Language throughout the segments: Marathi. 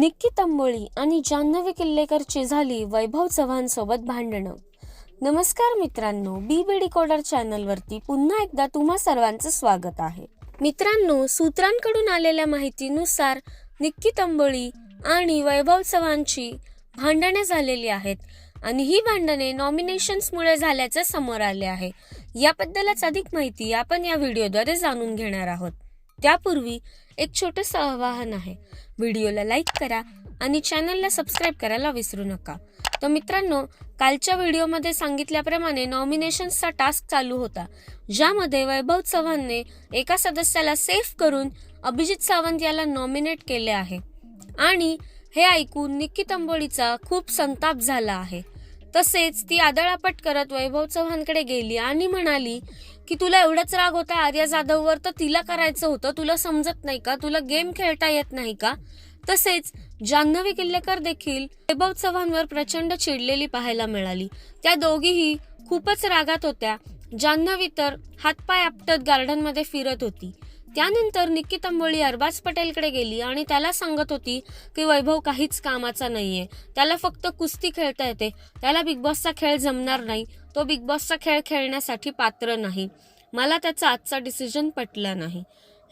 निक्की तंबोळी आणि जान्हवी किल्लेकरची झाली वैभव चव्हाण सोबत भांडणं. नमस्कार मित्रांनो बी बी डिकोडर चॅनलवरती पुन्हा एकदा तुम्हा सर्वांचं स्वागत आहे. मित्रांनो सूत्रांकडून आलेल्या माहितीनुसार निक्की तंबोळी आणि वैभव चव्हाणची भांडणे झालेली आहेत आणि ही भांडणे नॉमिनेशन्समुळे झाल्याचं समोर आले आहे. याबद्दलच अधिक माहिती आपण या व्हिडिओद्वारे जाणून घेणार आहोत. त्यापूर्वी एक छोटंसं आवाहन आहे. व्हिडिओला लाईक करा आणि चॅनलला सबस्क्राईब करायला विसरू नका. तर मित्रांनो कालच्या व्हिडिओमध्ये सांगितल्याप्रमाणे नॉमिनेशन्सचा टास्क चालू होता ज्यामध्ये वैभव चव्हाणने एका सदस्याला सेफ करून अभिजित सावंत याला नॉमिनेट केले आहे. आणि हे ऐकून निक्की तंबोळीचा खूप संताप झाला आहे. तसेच ती आदळापट करत वैभव चव्हाणकडे गेली आणि म्हणाली की तुला एवढाच राग होता आर्या जाधववर तर तिला करायचं होतं. तुला समजत नाही का? तुला गेम खेळता येत नाही का? तसेच जान्हवी किल्लेकर देखील वैभव चव्हाणवर प्रचंड चिडलेली पाहायला मिळाली. त्या दोघीही खूपच रागात होत्या. जान्हवी तर हातपाय आपटत गार्डनमध्ये फिरत होती. त्यानंतर निक्की तंबोळी अरबाज पटेलकडे गेली आणि त्याला सांगत होती की वैभव काहीच कामाचा नाहीये. त्याला फक्त कुस्ती खेळता येते. त्याला बिग बॉसचा खेळ जमणार नाही. तो बिग बॉसचा खेळ खेळण्यासाठी पात्र नाही. मला त्याचा आजचा डिसिजन पटला नाही.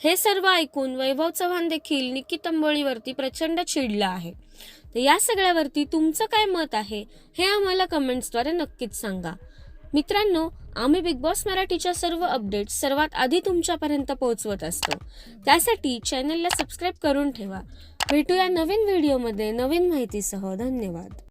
हे सर्व ऐकून वैभव चव्हाण देखील निक्की तंबोळीवरती प्रचंड चिडला आहे. तर या सगळ्यावरती तुमचं काय मत आहे हे आम्हाला कमेंट्सद्वारे नक्कीच सांगा. मित्रांनो आम्ही बिग बॉस मराठीच्या सर्व अपडेट्स सर्वात आधी तुमच्यापर्यंत पोहोचवत असतो. त्यासाठी चॅनलला सबस्क्राईब करून ठेवा. भेटूया नवीन व्हिडिओमध्ये नवीन माहितीसह. धन्यवाद.